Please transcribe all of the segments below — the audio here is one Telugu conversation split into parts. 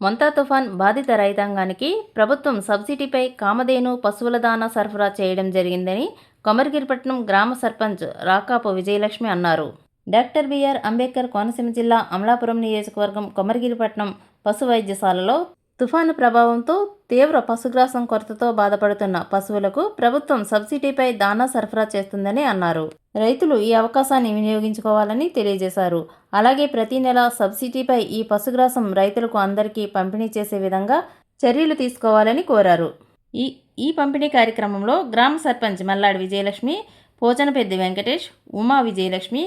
మొంతా తుఫాన్ బాధిత రైతాంగానికి ప్రభుత్వం సబ్సిడీపై కామధేను పశువుల దాణా సరఫరా చేయడం జరిగిందని కొమరగిరిపట్నం గ్రామ సర్పంచ్ రాకాపు విజయలక్ష్మి అన్నారు. డాక్టర్ బిఆర్ అంబేద్కర్ కోనసీమ జిల్లా అమలాపురం నియోజకవర్గం కొమరగిరిపట్నం పశు వైద్యశాలలో తుఫాను ప్రభావంతో తీవ్ర పశుగ్రాసం కొరతతో బాధపడుతున్న పశువులకు ప్రభుత్వం సబ్సిడీపై దాణా సరఫరా చేస్తుందని అన్నారు. రైతులు ఈ అవకాశాన్ని వినియోగించుకోవాలని తెలియజేశారు. అలాగే ప్రతి నెల సబ్సిడీపై ఈ పశుగ్రాసం రైతులకు అందరికీ పంపిణీ చేసే విధంగా చర్యలు తీసుకోవాలని కోరారు. ఈ ఈ పంపిణీ కార్యక్రమంలో గ్రామ సర్పంచ్ మల్లాడి విజయలక్ష్మి పోచనపెద్ది వెంకటేష్ ఉమా విజయలక్ష్మి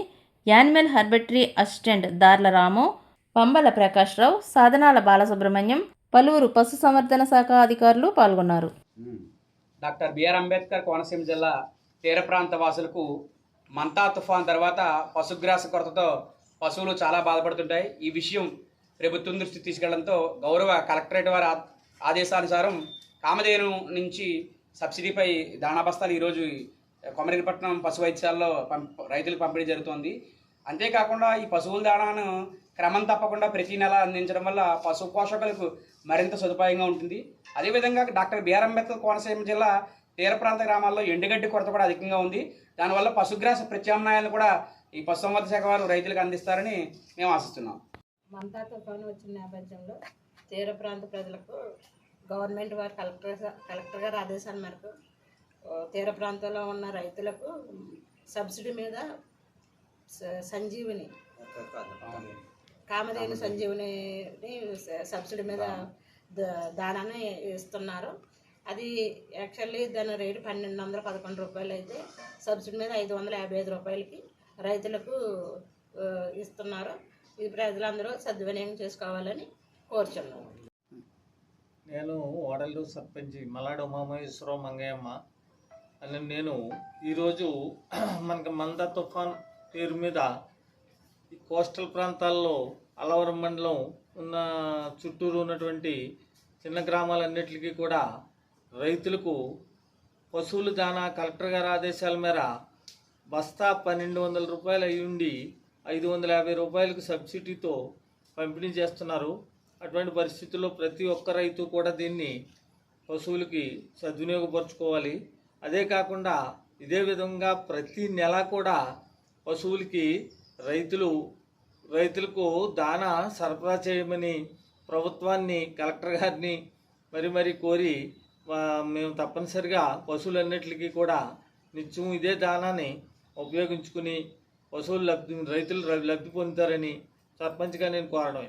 యానిమల్ హర్బెటరీ అసిస్టెంట్ దార్ల రాము పంబల ప్రకాశ్రావు సాధనాల బాలసుబ్రహ్మణ్యం పలువురు పశుసంవర్ధన శాఖ అధికారులు పాల్గొన్నారు. డాక్టర్ బిఆర్ అంబేద్కర్ కోనసీమ జిల్లా తీర ప్రాంత వాసులకు మంతా తుఫాన్ తర్వాత పశుగ్రాస కొరతతో పశువులు చాలా బాధపడుతుంటాయి. ఈ విషయం ప్రభుత్వం దృష్టికి తీసుకెళ్ళడంతో గౌరవ కలెక్టరేట్ వారి ఆదేశానుసారం కామధేను నుంచి సబ్సిడీపై దాణా బస్తాలు ఈరోజు కొమరిపట్నం పశు వైద్యశాలలో పంప రైతులకు పంపిణీ జరుగుతోంది. అంతేకాకుండా ఈ పశువుల దాణాను క్రమం తప్పకుండా ప్రతి నెల అందించడం వల్ల పశు పోషకులకు మరింత సదుపాయంగా ఉంటుంది. అదేవిధంగా డాక్టర్ బిఆర్ అంబేద్కర్ కోనసీమ జిల్లా తీర ప్రాంత గ్రామాల్లో ఎండుగడ్డి కొరత కూడా అధికంగా ఉంది. దానివల్ల పశుగ్రాస ప్రత్యామ్నాయాలను కూడా ఈ పశుసంవర్ధక శాఖ వారు రైతులకు అందిస్తారని మేము ఆశిస్తున్నాం. మంతా తుఫాను వచ్చిన నేపథ్యంలో తీర ప్రాంత ప్రజలకు గవర్నమెంట్ వారి కలెక్టర్ కలెక్టర్ గారి ఆదేశాల మేరకు తీర ప్రాంతంలో ఉన్న రైతులకు సబ్సిడీ మీద సంజీవిని కామధేను సంజీవిని సబ్సిడీ మీద ద- దాణాన్ని ఇస్తున్నారు. అది యాక్చువల్లీ దాని రేటు పన్నెండు వందల పదకొండు రూపాయలు అయితే సబ్సిడీ మీద ఐదు వందల యాభై ఐదు రూపాయలకి రైతులకు ఇస్తున్నారు. ఇది ప్రజలందరూ సద్వినియోగం చేసుకోవాలని కోరుచున్నాము నేను ఓడలు సర్పంచి మలాడు ఉమామహేశ్వరరావు మంగయ్యమ్మ. అని నేను ఈరోజు మనకి మంద తుఫాన్ పేరు మీద ఈ కోస్టల్ ప్రాంతాల్లో అలవరం మండలం ఉన్న చుట్టూరు ఉన్నటువంటి చిన్న గ్రామాలన్నిటికీ కూడా రైతులకు పశువుల దానా కలెక్టర్ గారి ఆదేశాల మేర బస్తా పన్నెండు వందల రూపాయలు అయ్యుండి ఉండి ఐదు వందల యాభై రూపాయలకు సబ్సిడీతో పంపిణీ చేస్తున్నారు. అటువంటి పరిస్థితుల్లో ప్రతి ఒక్క రైతు కూడా దీన్ని పశువులకి సద్వినియోగపరచుకోవాలి. అదే కాకుండా ఇదే విధంగా ప్రతి నెల కూడా పశువులకి రైతులు రైతులకు దానా సరఫరా చేయమని ప్రభుత్వాన్ని కలెక్టర్ గారిని మరి మరి కోరి మేము తప్పనిసరిగా పశువులన్నిటికీ కూడా నిత్యం ఇదే దానాన్ని ఉపయోగించుకుని పశువులు లబ్ధి రైతులు లబ్ధి పొందుతారని సర్పంచ్గా నేను కోరడం